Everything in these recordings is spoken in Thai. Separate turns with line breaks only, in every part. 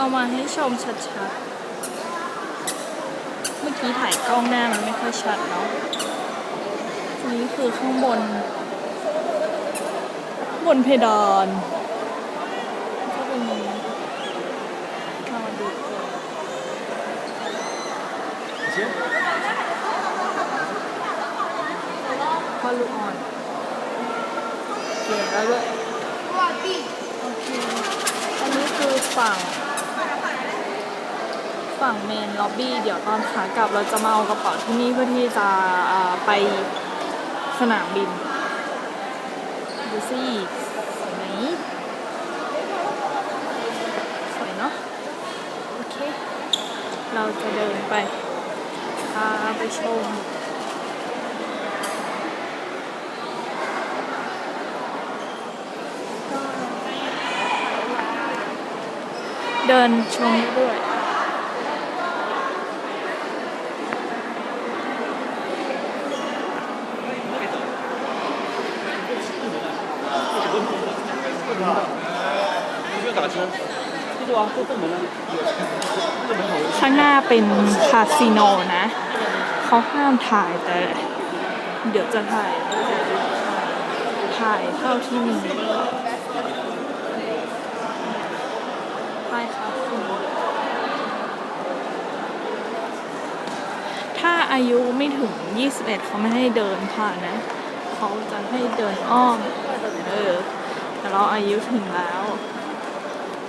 เอามาให้ชมชัดๆ เมื่อกี้ถ่ายกล้องหน้ามันไม่ค่อยชัดเนาะนี่คือข้างบน บนเพดานก็เป็นอย่างนี้เรามาดูกันพ่อลูกอ่อนเก่งแล้วด้วยโอเคอันนี้คือฝั่ง ฝั่งเมนล็อบบี้เดี๋ยวตอนขากลับเราจะมาเอากระเป๋าที่นี่เพื่อที่จะไปสนามบินดูสิสวยไหมสวยเนาะโอเค เราจะเดินไปพาไปชมเดินชมด้วย
这个打车，记住啊，过正门了。这门口
ข้างหน้าเป็นคาสิโนนะ เขาห้ามถ่ายแต่ เดี๋ยวจะถ่าย ถ่ายเท่าที่มีถ่ายครับถ้าอายุไม่ถึง 21 เขาไม่ให้เดินผ่านนะ เขาจะให้เดินอ้อม เออ แต่ อ เราอายุถึงแล้ว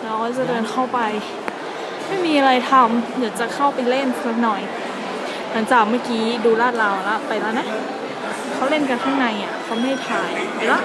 เราก็จะเดินเข้าไป ไม่มีอะไรทำเดี๋ยวจะเข้าไปเล่นสักหน่อย หลังจากเมื่อกี้ดูลาดราวแล้วไปแล้วนะเขาเล่นกันข้างในอะเขาไม่ถ่ายไปละ